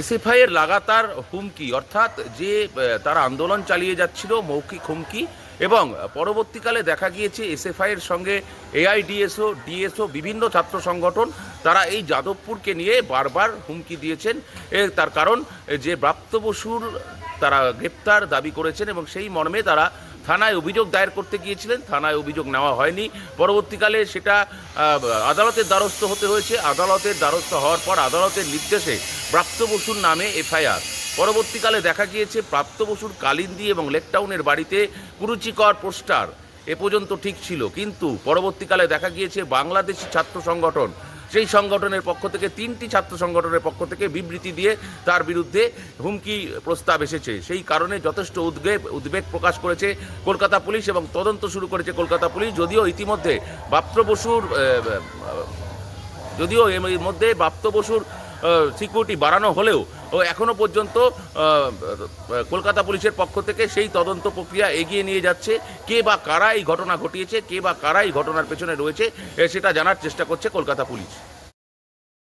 SFI এর লাগাতার হুমকি, অর্থাৎ যে তারা আন্দোলন চালিয়ে যাচ্ছিল, মৌখিক হুমকি, এবং পরবর্তীকালে দেখা গিয়েছে এসএফআই এর সঙ্গে এআইডিএসও, ডিএসও, বিভিন্ন ছাত্র সংগঠন, তারা এই যাদবপুরকে নিয়ে বারবার হুমকি দিয়েছেন। তার কারণ যে ব্রাপ্ত বসুর তারা গ্রেপ্তার দাবি করেছেন, এবং সেই মর্মে তারা থানায় অভিযোগ দায়ের করতে গিয়েছিলেন। থানায় অভিযোগ নেওয়া হয়নি। পরবর্তীকালে সেটা আদালতের দ্বারস্থ হতে হয়েছে। আদালতের দ্বারস্থ হওয়ার পর আদালতের নির্দেশে প্রাপ্ত বসুর নামে এফআইআর। পরবর্তীকালে দেখা গিয়েছে প্রাপ্ত বসুর কালিন্দি এবং লেকটাউনের বাড়িতে কুরুচিকর পোস্টার। এ পর্যন্ত ঠিক ছিল, কিন্তু পরবর্তীকালে দেখা গিয়েছে বাংলাদেশি ছাত্র সংগঠন। সেই সংগঠনের পক্ষ থেকে, তিনটি ছাত্র সংগঠনের পক্ষ থেকে বিবৃতি দিয়ে তার বিরুদ্ধে হুমকি প্রস্তাব এসেছে। সেই কারণে যথেষ্ট উদ্বেগ উদ্বেগ প্রকাশ করেছে কলকাতা পুলিশ এবং তদন্ত শুরু করেছে কলকাতা পুলিশ। যদিও ইতিমধ্যে বাপ্ত বসুর যদিও এর মধ্যে বাপ্ত বসুর সিকিউরিটি বাড়ানো হলেও, ও এখনও পর্যন্ত কলকাতা পুলিশের পক্ষ থেকে সেই তদন্ত প্রক্রিয়া এগিয়ে নিয়ে যাচ্ছে। কে বা কারা এই ঘটনা ঘটিয়েছে, কে বা কারা এই ঘটনার পেছনে রয়েছে সেটা জানার চেষ্টা করছে কলকাতা পুলিশ।